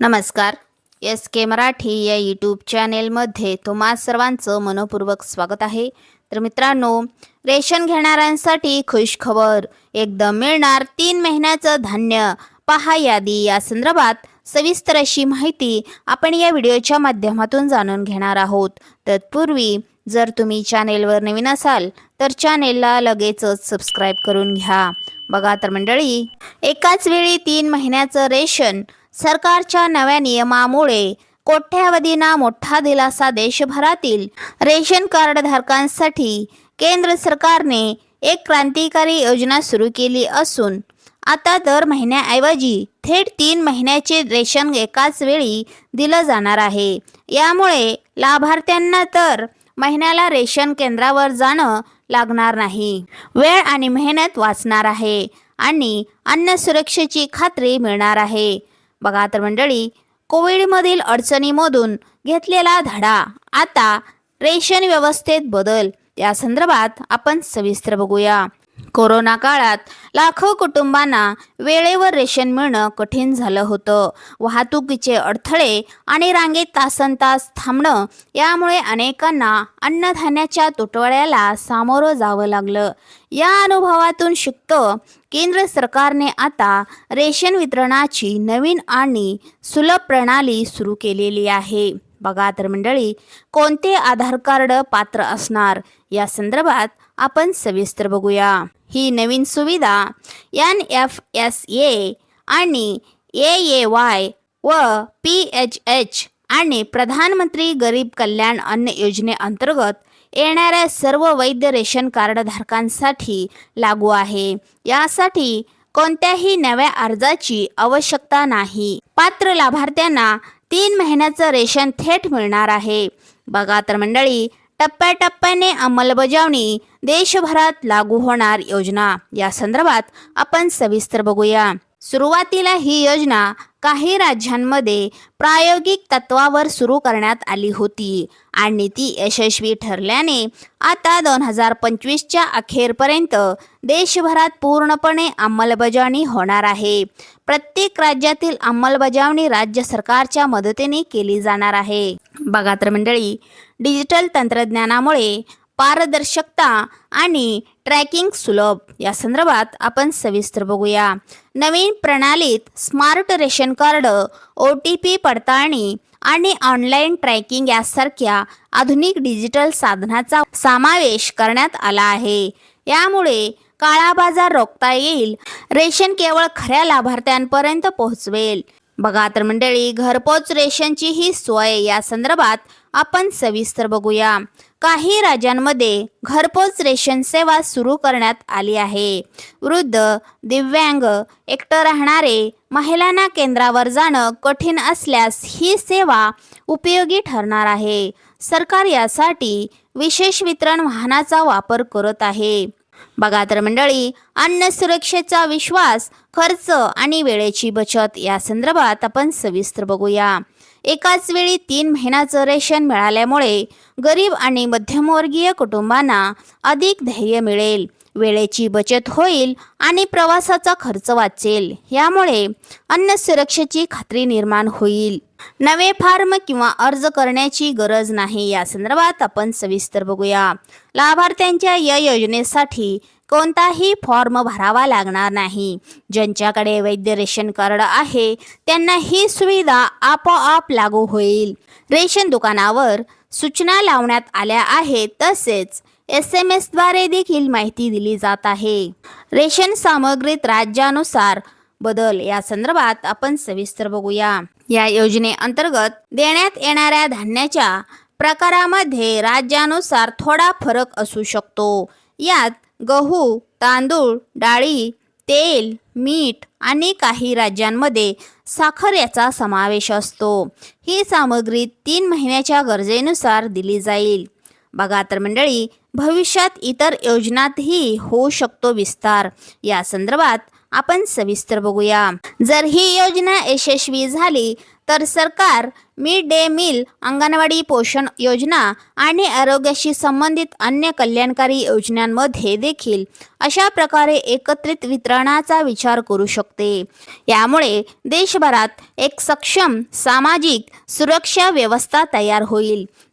नमस्कार. एस के मराठी या यूट्यूब चॅनेलमध्ये तुम्हा सर्वांचं मनपूर्वक स्वागत आहे. तर मित्रांनो रेशन घेणाऱ्यांसाठी खुश खबर. एकदम मिळणार तीन महिन्याचं धान्य. पहा यादी. या संदर्भात सविस्तर अशी माहिती आपण या व्हिडिओच्या माध्यमातून जाणून घेणार आहोत. तत्पूर्वी जर तुम्ही चॅनेलवर नवीन असाल तर चॅनेलला लगेचच सबस्क्राईब करून घ्या. बघा तर मंडळी एकाच वेळी तीन महिन्याचं रेशन सरकारच्या नव्या नियमामुळे कोट्यावधींना मोठा दिलासा देशभरातील रेशन कार्ड धारकांसाठी केंद्र सरकारने एक क्रांतिकारी योजना सुरू केली असून आता दर महिन्याऐवजी थेट तीन महिन्याचे रेशन एकाच वेळी दिलं जाणार आहे. यामुळे लाभार्थ्यांना तर महिन्याला रेशन केंद्रावर जाणं लागणार नाही. वेळ आणि मेहनत वाचणार आहे आणि अन्न सुरक्षेची खात्री मिळणार आहे. बघा तर मंडळी कोविडमधील अडचणीमधून घेतलेला धडा आता रेशन व्यवस्थेत बदल. या संदर्भात आपण सविस्तर बघूया. कोरोना काळात लाखो कुटुंबांना वेळेवर रेशन मिळणं कठीण झालं होतं. वाहतुकीचे अडथळे आणि रांगेत तासन तास थांबणं यामुळे अनेकांना अन्नधान्याच्या तुटवड्याला सामोरं जावं लागलं. या अनुभवातून शिकतं केंद्र सरकारने आता रेशन वितरणाची नवीन आणि सुलभ प्रणाली सुरू केलेली आहे. बघा तर मंडळी कोणते आधार कार्ड पात्र असणार? या संदर्भात आपण सविस्तर बघूया. ही नवीन सुविधा एन एफ एस ए आणि ए ए वाय व पी एच एच आणि प्रधानमंत्री गरीब कल्याण अन्न योजनेअंतर्गत येणाऱ्या सर्व वैद्य रेशन कार्डधारकांसाठी लागू आहे. यासाठी कोणत्याही नव्या अर्जाची आवश्यकता नाही. पात्र लाभार्थ्यांना तीन महिन्याचं रेशन थेट मिळणार आहे. बघा तर मंडळी टप्प्याटप्प्याने अंमलबजावणी देशभरात लागू होणार योजना. या संदर्भात आपण सविस्तर बघूया. सुरुवातीला ही योजना काही राज्यांमध्ये प्रायोगिक तत्वावर सुरू करण्यात आली होती आणि ती यशस्वी ठरल्याने आता दोन हजार पंचवीसच्या अखेरपर्यंत देशभरात पूर्णपणे अंमलबजावणी होणार आहे. प्रत्येक राज्यातील अंमलबजावणी राज्य सरकारच्या मदतीने केली जाणार आहे. बघा तर मंडळी डिजिटल तंत्रज्ञानामुळे पारदर्शकता आणि ट्रॅकिंग सुलभ. या संदर्भात आपण सविस्तर बघूया. नवीन प्रणालीत smart ration card O T P पडताळणी आणि ऑनलाईन ट्रॅकिंग यासारख्या आधुनिक डिजिटल साधनाचा समावेश करण्यात आला आहे. यामुळे काळा बाजार रोखता येईल. रेशन केवळ खऱ्या लाभार्थ्यांपर्यंत पोहोचवेल. बघा तर मंडळी घरपोच रेशनची ही सोय या संदर्भात आपण सविस्तर बघूया. काही राज्यांमध्ये घरपोच रेशन सेवा सुरू करण्यात आली आहे. वृद्ध दिव्यांग एकटं राहणारे महिलांना केंद्रावर जाणं कठीण असल्यास ही सेवा उपयोगी ठरणार आहे. सरकार यासाठी विशेष वितरण वाहनाचा वापर करत आहे. बघा तर मंडळी अन्न सुरक्षेचा विश्वास खर्च आणि वेळेची बचत या संदर्भात आपण सविस्तर बघूया. एकाच वेळी तीन महिन्याचं रेशन मिळाल्यामुळे गरीब आणि मध्यमवर्गीय कुटुंबांना अधिक धैर्य मिळेल. वेळेची बचत होईल आणि प्रवासाचा खर्च वाचेल. यामुळे अन्न सुरक्षेची खात्री निर्माण होईल. नवे फार्म किंवा अर्ज करण्याची गरज नाही. या संदर्भात आपण सविस्तर बघूया. लाभार्थ्यांच्या या योजनेसाठी कोणताही फॉर्म भरावा लागणार नाही. ज्यांच्याकडे वैद्य रेशन कार्ड आहे त्यांना ही सुविधा आपोआप लागू होईल. रेशन दुकानावर सूचना लावण्यात आल्या आहेत तसेच एस एम एसद्वारे देखील माहिती दिली जात आहे. रेशन सामग्रीत राज्यानुसार बदल या संदर्भात आपण सविस्तर बघूया. या योजनेअंतर्गत देण्यात येणाऱ्या धान्याच्या प्रकारामध्ये राज्यानुसार थोडा फरक असू शकतो. यात गहू तांदूळ डाळी तेल मीठ आणि काही राज्यांमध्ये साखर याचा समावेश असतो. ही सामग्री तीन महिन्याच्या गरजेनुसार दिली जाईल. बघा तर मंडळी भविष्यात इतर योजनातही होऊ शकतो विस्तार. या संदर्भात आपण सविस्तर बघूया. जर ही योजना यशस्वी झाली तर सरकार मिड डे मील अंगणवाडी पोषण योजना आणि आरोग्याशी संबंधित अन्य कल्याणकारी योजनांमध्ये देखील अशा प्रकारे एकत्रित वितरणाचा विचार करू शकते. यामुळे देशभरात एक सक्षम सामाजिक सुरक्षा व्यवस्था तयार होईल.